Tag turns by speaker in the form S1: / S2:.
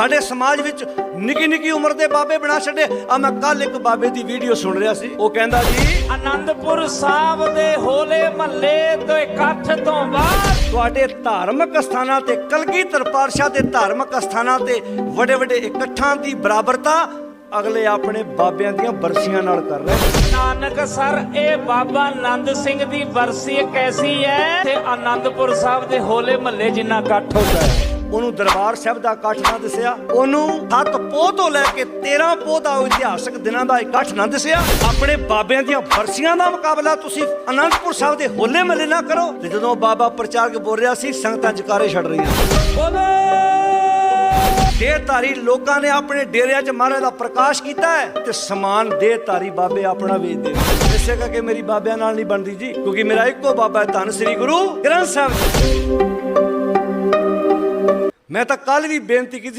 S1: ਸਾਡੇ ਸਮਾਜ ਵਿੱਚ ਨਿੱਕੀ ਨਿੱਕੀ ਉਮਰ ਦੇ ਬਾਬੇ ਬਣਾ ਛੱਡੇ। ਆ ਮੈਂ ਕੱਲ ਇੱਕ ਬਾਬੇ ਦੀ ਵੀਡੀਓ ਸੁਣ ਰਿਹਾ ਸੀ। ਉਹ ਕਹਿੰਦਾ ਜੀ
S2: ਆਨੰਦਪੁਰ ਸਾਹਿਬ ਦੇ ਹੋਲੇ ਮਹੱਲੇ ਤੋਂ ਇਕੱਠ ਤੋਂ ਬਾਅਦ
S1: ਤੁਹਾਡੇ ਧਾਰਮਿਕ ਸਥਾਨਾਂ ਤੇ ਕਲਗੀਧਰ ਪਾਤਸ਼ਾਹ ਦੇ ਧਾਰਮਿਕ ਸਥਾਨਾਂ ਤੇ ਵੱਡੇ ਵੱਡੇ ਇਕੱਠਾਂ ਦੀ ਬਰਾਬਰਤਾ ਅਗਲੇ ਆਪਣੇ ਬਾਬਿਆਂ ਦੀਆਂ ਬਰਸੀਆਂ ਨਾਲ ਕਰ ਰਹੇ
S2: ਨਾਨਕ ਸਰ ਇਹ ਬਾਬਾ ਆਨੰਦ ਸਿੰਘ ਦੀ ਵਰਸੀ ਇੱਕ ਐਸੀ ਹੈ ਤੇ ਆਨੰਦਪੁਰ ਸਾਹਿਬ ਦੇ ਹੋਲੇ ਮਹੱਲੇ ਜਿੰਨਾ ਇਕੱਠ ਹੁੰਦਾ ਹੈ।
S1: ਉਹਨੂੰ ਦਰਬਾਰ ਸਾਹਿਬ ਦਾ ਇਕੱਠ ਨਾ ਦਿਸਿਆ ਉਹਨੂੰ ਹੱਥ ਪੋਹ ਤੋਂ ਲੈ ਕੇ 13 ਪੋਹ ਦਾ ਇਤਿਹਾਸਕ ਦਿਨਾਂ ਦਾ ਇਕੱਠ ਨਾ ਦਿਸਿਆ। ਆਪਣੇ ਬਾਬਿਆਂ ਦੀਆਂ ਬਰਸੀਆਂ ਦਾ ਮੁਕਾਬਲਾ ਤੁਸੀਂ ਅਨੰਦਪੁਰ ਸਾਹਿਬ ਦੇ ਹੋਲੇ ਮਹੱਲੇ ਨਾ ਕਰੋ। ਤੇ ਜਦੋਂ ਬਾਬਾ ਪ੍ਰਚਾਰਕ ਬੋਲ ਰਿਹਾ ਸੀ ਸੰਗਤਾਂ ਜਕਾਰੇ ਛੱਡ ਰਹੀਆਂ
S2: ਬੋਲੇ!
S1: ਦੇਹਧਾਰੀ ਲੋਕਾਂ ਨੇ ਆਪਣੇ ਡੇਰਿਆਂ 'ਚ ਮਹਾਰਾਜ ਦਾ ਪ੍ਰਕਾਸ਼ ਕੀਤਾ ਹੈ ਤੇ ਸਮਾਨ ਦੇਹਧਾਰੀ ਬਾਬੇ ਆਪਣਾ ਵੇਚਦੇ ਨੇ। ਇਸੇ ਕਰਕੇ ਮੇਰੀ ਬਾਬਿਆਂ ਨਾਲ ਨਹੀਂ ਬਣਦੀ ਜੀ ਕਿਉਂਕਿ ਮੇਰਾ ਇੱਕੋ ਬਾਬਾ ਹੈ ਧੰਨ ਸ੍ਰੀ ਗੁਰੂ ਗ੍ਰੰਥ ਸਾਹਿਬ ਜੀ। ਮੈਂ ਤਾਂ ਕੱਲ ਵੀ ਬੇਨਤੀ ਕੀਤੀ